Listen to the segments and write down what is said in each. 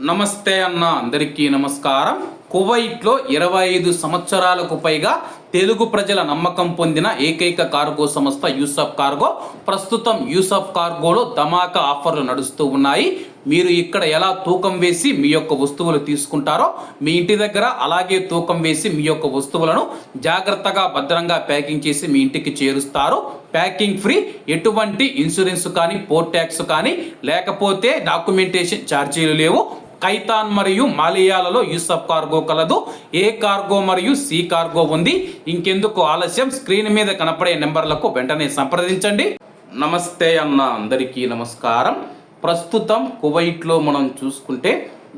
నమస్తే అన్న అందరికీ నమస్కారం. కువైట్లో ఇరవై ఐదు సంవత్సరాలకు పైగా తెలుగు ప్రజల నమ్మకం పొందిన ఏకైక కార్గో సంస్థ యూసఫ్ కార్గో. ప్రస్తుతం యూసఫ్ కార్గోలో ధమాకా ఆఫర్లు నడుస్తూ ఉన్నాయి. మీరు ఇక్కడ ఎలా తూకం వేసి మీ యొక్క వస్తువులు తీసుకుంటారో మీ ఇంటి దగ్గర అలాగే తూకం వేసి మీ యొక్క వస్తువులను జాగ్రత్తగా భద్రంగా ప్యాకింగ్ చేసి మీ ఇంటికి చేరుస్తారు. ప్యాకింగ్ ఫ్రీ ఎటువంటి ఇన్సూరెన్స్ కానీ పోర్ట్ ట్యాక్స్ కానీ లేకపోతే డాక్యుమెంటేషన్ ఛార్జీలు లేవు. కైతాన్ మరియు మాలియాలలో యూసఫ్ కార్గో కలదు. ఏ కార్గో మరియు సి కార్గో ఉంది? ఇంకెందుకు ఆలస్యం? స్క్రీన్ మీద కనపడే నెంబర్లకు వెంటనే సంప్రదించండి. నమస్తే అన్న అందరికీ నమస్కారం. ప్రస్తుతం కువైట్లో మనం చూసుకుంటే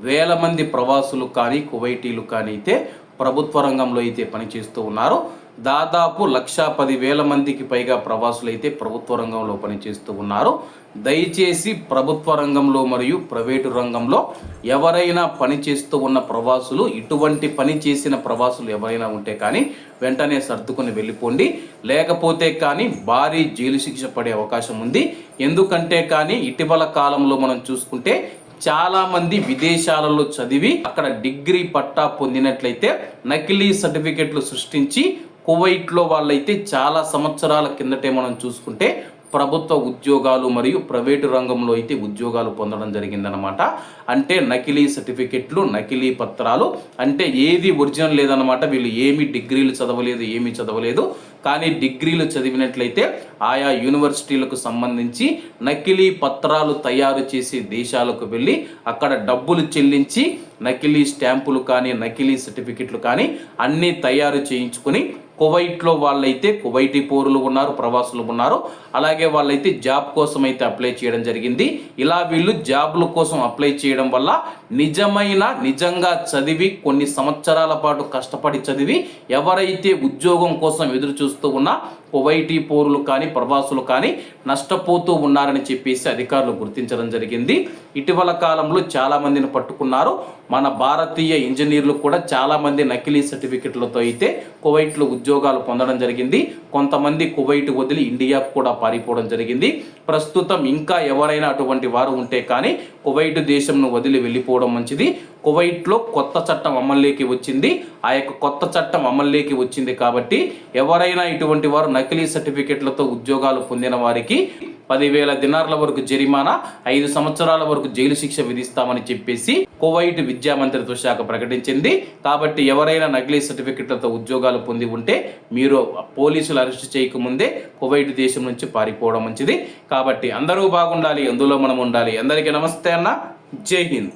వేల మంది ప్రవాసులు కానీ కువైటీలు కానీ అయితే ప్రభుత్వ రంగంలో అయితే పనిచేస్తూ ఉన్నారు. దాదాపు లక్ష పది వేల మందికి పైగా ప్రవాసులు అయితే ప్రభుత్వ రంగంలో పనిచేస్తూ ఉన్నారు. దయచేసి ప్రభుత్వ రంగంలో మరియు ప్రైవేటు రంగంలో ఎవరైనా పని చేస్తూ ఉన్న ప్రవాసులు ఇటువంటి పని చేసిన ప్రవాసులు ఎవరైనా ఉంటే కానీ వెంటనే సర్దుకొని వెళ్ళిపోండి. లేకపోతే కానీ భారీ జైలు శిక్ష పడే అవకాశం ఉంది. ఎందుకంటే కానీ ఇటీవల కాలంలో మనం చూసుకుంటే చాలా మంది విదేశాలలో చదివి అక్కడ డిగ్రీ పట్టా పొందినట్లయితే నకిలీ సర్టిఫికెట్లు సృష్టించి కువైట్లో వాళ్ళైతే చాలా సంవత్సరాల కిందటే మనం చూసుకుంటే ప్రభుత్వ ఉద్యోగాలు మరియు ప్రైవేటు రంగంలో అయితే ఉద్యోగాలు పొందడం జరిగిందనమాట అంటే నకిలీ సర్టిఫికెట్లు నకిలీ పత్రాలు అంటే ఏది ఒరిజినల్ లేదనమాట వీళ్ళు ఏమి డిగ్రీలు చదవలేదు ఏమి చదవలేదు. కానీ డిగ్రీలు చదివినట్లయితే ఆయా యూనివర్సిటీలకు సంబంధించి నకిలీ పత్రాలు తయారు చేసే దేశాలకు వెళ్ళి అక్కడ డబ్బులు చెల్లించి నకిలీ స్టాంపులు కానీ నకిలీ సర్టిఫికెట్లు కానీ అన్నీ తయారు చేయించుకొని కువైట్లో వాళ్ళైతే కువైటీ పౌరులు ఉన్నారు ప్రవాసులు ఉన్నారు. అలాగే వాళ్ళైతే జాబ్ కోసం అయితే అప్లై చేయడం జరిగింది. ఇలా వీళ్ళు జాబ్ల కోసం అప్లై చేయడం వల్ల నిజమైన నిజంగా చదివి కొన్ని సంవత్సరాల పాటు కష్టపడి చదివి ఎవరైతే ఉద్యోగం కోసం ఎదురు చూస్తూ ఉన్నా కువైటీ పౌరులు కానీ ప్రవాసులు కానీ నష్టపోతూ ఉన్నారని చెప్పేసి అధికారులు గుర్తించడం జరిగింది. ఇటీవల కాలంలో చాలామందిని పట్టుకున్నారు. మన భారతీయ ఇంజనీర్లు కూడా చాలామంది నకిలీ సర్టిఫికెట్లతో అయితే కువైట్లో ఉద్యోగాలు పొందడం జరిగింది. కొంతమంది కువైట్ వదిలి ఇండియాకు కూడా పారిపోవడం జరిగింది. ప్రస్తుతం ఇంకా ఎవరైనా అటువంటి వారు ఉంటే కానీ కువైట్ దేశంను వదిలి వెళ్ళిపోవడం మంచిది. కువైట్లో కొత్త చట్టం అమల్లోకి వచ్చింది. ఆ యొక్క కొత్త చట్టం అమల్లోకి వచ్చింది కాబట్టి ఎవరైనా ఇటువంటి వారు నకిలీ సర్టిఫికెట్లతో ఉద్యోగాలు పొందిన వారికి పదివేల దినార్ల వరకు జరిమానా ఐదు సంవత్సరాల వరకు జైలు శిక్ష విధిస్తామని చెప్పేసి కువైట్ విద్యా మంత్రిత్వ శాఖ ప్రకటించింది. కాబట్టి ఎవరైనా నకిలీ సర్టిఫికెట్లతో ఉద్యోగాలు పొంది ఉంటే మీరు పోలీసులు అరెస్ట్ చేయకముందే కువైట్ దేశం నుంచి పారిపోవడం మంచిది. కాబట్టి అందరూ బాగుండాలి అందులో మనం ఉండాలి. అందరికీ నమస్తే అన్న. జై హింద్.